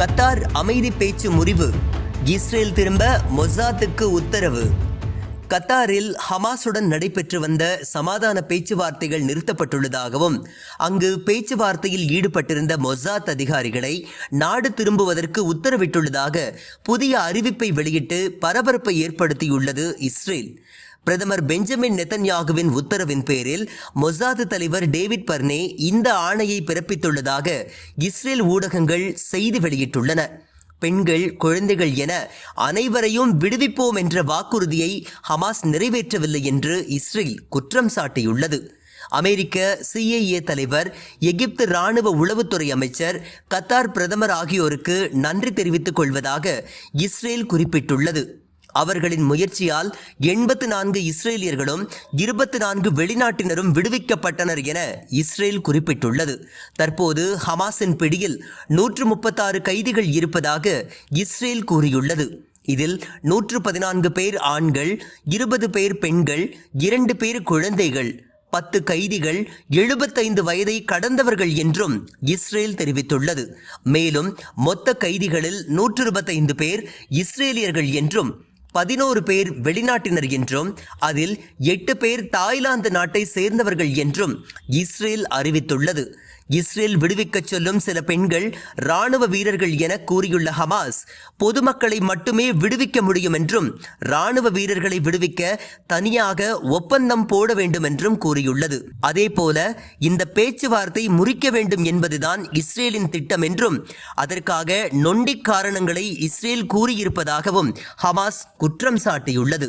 Qatar அமைதி பேச்சு முறிவு. இஸ்ரேல் திரும்ப மொசாத்துக்கு உத்தரவு. கத்தாரில் ஹமாஸுடன் நடைபெற்று வந்த சமாதான பேச்சுவார்த்தைகள் நிறுத்தப்பட்டுள்ளதாகவும் அங்கு பேச்சுவார்த்தையில் ஈடுபட்டிருந்த மொசாத் அதிகாரிகளை நாடு திரும்புவதற்கு உத்தரவிட்டுள்ளதாக புதிய அறிவிப்பை வெளியிட்டு பரபரப்பை ஏற்படுத்தியுள்ளது இஸ்ரேல். பிரதமர் பெஞ்சமின் நெத்தன்யாகுவின் உத்தரவின் பேரில் மொசாது தலைவர் டேவிட் பர்னே இந்த ஆணையை பிறப்பித்துள்ளதாக இஸ்ரேல் ஊடகங்கள் செய்தி வெளியிட்டுள்ளன. பெண்கள் குழந்தைகள் என அனைவரையும் விடுவிப்போம் என்ற வாக்குறுதியை ஹமாஸ் நிறைவேற்றவில்லை என்று இஸ்ரேல் குற்றம் சாட்டியுள்ளது. அமெரிக்க சிஐஏ தலைவர் எகிப்து ராணுவ உளவுத்துறை அமைச்சர் கத்தார் பிரதமர் ஆகியோருக்கு நன்றி தெரிவித்துக் கொள்வதாக இஸ்ரேல் குறிப்பிட்டுள்ளது. அவர்களின் முயற்சியால் எண்பத்து நான்கு இஸ்ரேலியர்களும் இருபத்தி நான்கு வெளிநாட்டினரும் விடுவிக்கப்பட்டனர் என இஸ்ரேல் குறிப்பிட்டுள்ளது. தற்போது ஹமாஸின் பிடியில் நூற்று முப்பத்தாறு கைதிகள் இருப்பதாக இஸ்ரேல் கூறியுள்ளது. இதில் நூற்று பதினான்கு பேர் ஆண்கள் இருபது பேர் பெண்கள் இரண்டு பேர் குழந்தைகள் பத்து கைதிகள் எழுபத்தைந்து வயதை கடந்தவர்கள் என்றும் இஸ்ரேல் தெரிவித்துள்ளது. மேலும் மொத்த கைதிகளில் நூற்று இருபத்தைந்து பேர் இஸ்ரேலியர்கள் என்றும் பதினோரு பேர் வெளிநாட்டினர் என்றும் அதில் எட்டு பேர் தாய்லாந்து நாட்டை சேர்ந்தவர்கள் என்றும் இஸ்ரேல் அறிவித்துள்ளது. இஸ்ரேல் விடுவிக்கச் சொல்லும் சில பெண்கள் ராணுவ வீரர்கள் என கூறியுள்ள ஹமாஸ் பொதுமக்களை மட்டுமே விடுவிக்க முடியும் என்றும் ராணுவ வீரர்களை விடுவிக்க தனியாக ஒப்பந்தம் போட வேண்டும் என்றும் கூறியுள்ளது. அதேபோல இந்த பேச்சுவார்த்தை முறிக்க வேண்டும் என்பதுதான் இஸ்ரேலின் திட்டம் என்றும் அதற்காக நொண்டி காரணங்களை இஸ்ரேல் கூறியிருப்பதாகவும் ஹமாஸ் குற்றம் சாட்டியுள்ளது.